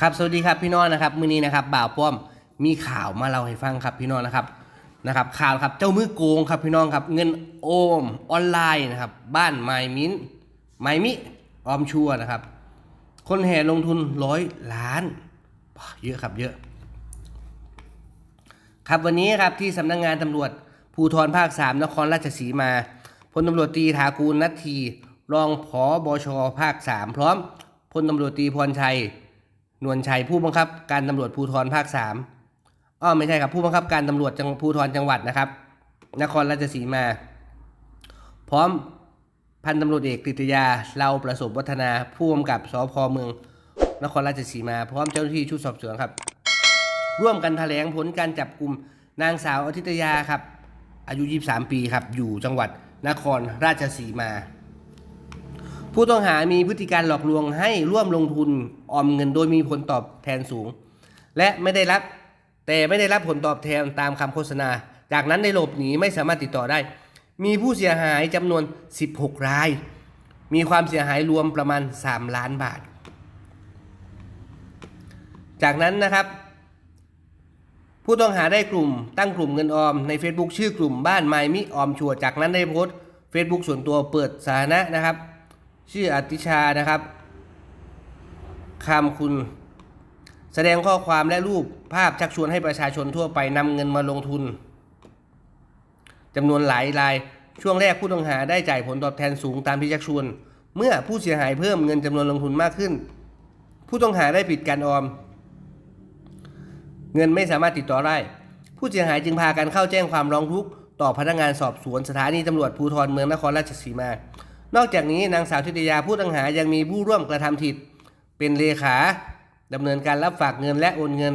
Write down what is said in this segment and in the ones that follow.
ครับสวัสดีครับพี่น้องนะครับมื้อนี้นะครับบ่าวป้อมมีข่าวมาเล่าให้ฟังครับพี่น้องนะครับนะครับ ข่าวครับเจ้ามือโกงครับพี่น้องครับ เงินโอมออนไลน์นะครับ บ้านไมมินไมมิออมชัวนะครับ คนแห่ลงทุนร้อยล้านเยอะครับเยอะ ครับวันนี้ครับที่สำนักงงานตำรวจภูธรภาค 3 นครราชสีมาพลตำรวจตรีถากูลนัททีรองผอบชภาค 3 พร้อมพลตำรวจตรีพรชัย นวลชัยผู้บังคับการตำรวจภูธรภาค3อ้อไม่ใช่ครับผู้บังคับการตำรวจจังภูธรจังหวัดนะครับ นครราชสีมา พร้อมพันตำรวจเอกกฤษยาเราประสบวัฒนาผู้กำกับสพเมือง นครราชสีมา พร้อมเจ้าหน้าที่ชุดสอบสวนครับ ร่วมกันแถลงผลการจับกลุ่มนางสาวอธิตยาครับ อายุ 23 ปีครับ อยู่จังหวัดนครราชสีมา ผู้ต้องหามีพฤติการหลอกลวงให้ร่วมลงทุนออมเงินโดยมีผลตอบแทนสูง และไม่ได้รับแต่ไม่ได้รับผลตอบแทนตามคำโฆษณา จากนั้นได้หลบหนีไม่สามารถติดต่อได้ มีผู้เสียหายจำนวน 16 ราย มีความเสียหายรวมประมาณ 3 ล้านบาท จากนั้นนะครับผู้ต้องหาได้กลุ่มตั้งกลุ่มเงินออมใน Facebook ชื่อกลุ่มบ้านไมมิออมชัวร์จากนั้นได้โพสต์ Facebook ส่วนตัวเปิดสาธารณะนะครับ ชื่ออติชานะครับคำคุณ แสดงข้อความและรูปภาพชักชวนให้ประชาชนทั่วไปนำเงินมาลงทุนจำนวนหลายราย ช่วงแรกผู้ต้องหาได้จ่ายผลตอบแทนสูงตามที่ชักชวน เมื่อผู้เสียหายเพิ่มเงินจำนวนลงทุนมากขึ้น ผู้ต้องหาได้ปิดการออม เงินไม่สามารถติดต่อได้ ผู้เสียหายจึงพากันเข้าแจ้งความร้องทุกข์ต่อพนักงานสอบสวนสถานีตำรวจภูธรเมืองนครราชสีมา นอกจากนี้นางสาวทิตยาผู้ต้องหายังมีผู้ร่วมกระทำผิด เป็นเลขาดำเนินการรับฝากเงินและโอนเงิน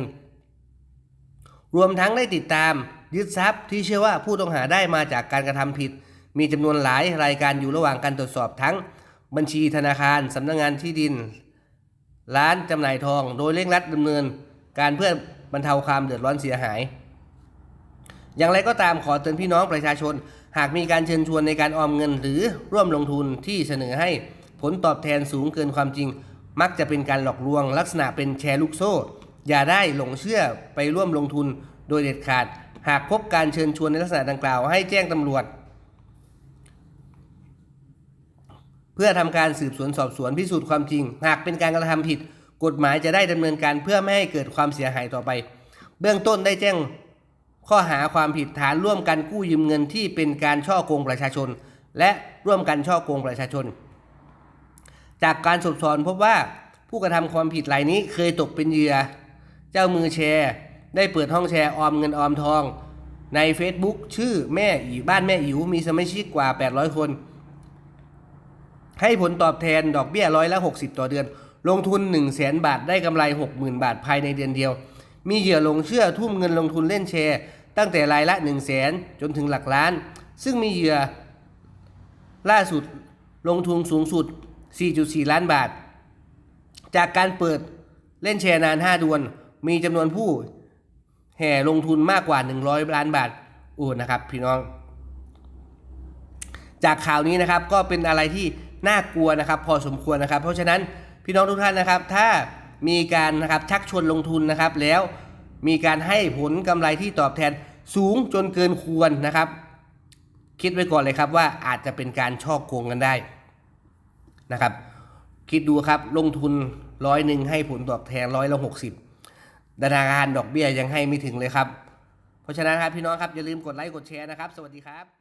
รวมทั้งได้ติดตามยึดทรัพย์ที่เชื่อว่าผู้ต้องหาได้มาจากการกระทำผิด มีจำนวนหลายรายการอยู่ระหว่างการตรวจสอบทั้ง บัญชีธนาคารสำนักงานที่ดิน ร้านจำหน่ายทอง โดยเร่งรัดดำเนิน การเพื่อบรรเทาความเดือดร้อนเสียหาย อย่างไรก็ตามขอเตือนพี่น้องประชาชน หากมีการเชิญชวนในการออมเงินหรือร่วมลงทุนที่เสนอให้ผลตอบแทนสูงเกินความจริง มักจะเป็นการหลอกลวง ลักษณะเป็นแชร์ลูกโซ่ อย่าได้หลงเชื่อไปร่วมลงทุนโดยเด็ดขาด หากพบการเชิญชวนในลักษณะดังกล่าว ให้แจ้งตำรวจ เพื่อทำการสืบสวนสอบสวนพิสูจน์ความจริง หากเป็นการกระทำผิด กฎหมายจะได้ดำเนินการเพื่อไม่ให้เกิดความเสียหายต่อไป เบื้องต้นได้แจ้ง ข้อหาความผิดฐานร่วมกันกู้ยืมเงินที่เป็นการช่อโกงประชาชน และร่วมกันช่อโกงประชาชน จากการสอบสวนพบว่าผู้กระทำความผิดรายนี้เคยตกเป็นเหยื่อ เจ้ามือแชร์ ได้เปิดห้องแชร์ออมเงินออมทอง ใน Facebook ชื่อแม่อีบ้านแม่อิ๋วมีสมาชิกกว่า 800 คน ให้ผลตอบแทนดอกเบี้ยร้อยละ 60 ต่อเดือน ลงทุน 1 0 0 0 0แสนบาทได้กำไร 60,000 บาทภายในเดือนเดียว มีเหยื่อลงเชื่อทุ่มเงินลงทุนเล่นแชร์ ตั้งแต่รายละ 1 0 0 0 0แสนจนถึงหลักล้าน ซึ่งมีเหยื่อล่าสุดลงทุนสูงสุด 4.4 ล้านบาท จากการเปิดเล่นแชร์นาน5เดือนมีจำนวนผู้แห่ลงทุนมากกว่า 100 ล้านบาทโอ้นะครับพี่น้อง จากข่าวนี้นะครับก็เป็นอะไรที่น่ากลัวนะครับ พอสมควรนะครับ เพราะฉะนั้นพี่น้องทุกท่านนะครับ ถ้ามีการนะครับชักชวนลงทุนนะครับแล้ว มีการให้ผลกำไรที่ตอบแทนสูงจนเกินควรนะครับ คิดไว้ก่อนเลยครับว่าอาจจะเป็นการช่อโกงกันได้นะครับ คิดดูครับลงทุนร้อยหนึ่งให้ผลตอบแทนร้อยละหกสิบธนาคารดอกเบี้ยยังให้ไม่ถึงเลยครับ เพราะฉะนั้นครับพี่น้องครับอย่าลืมกดไลค์กดแชร์นะครับ สวัสดีครับ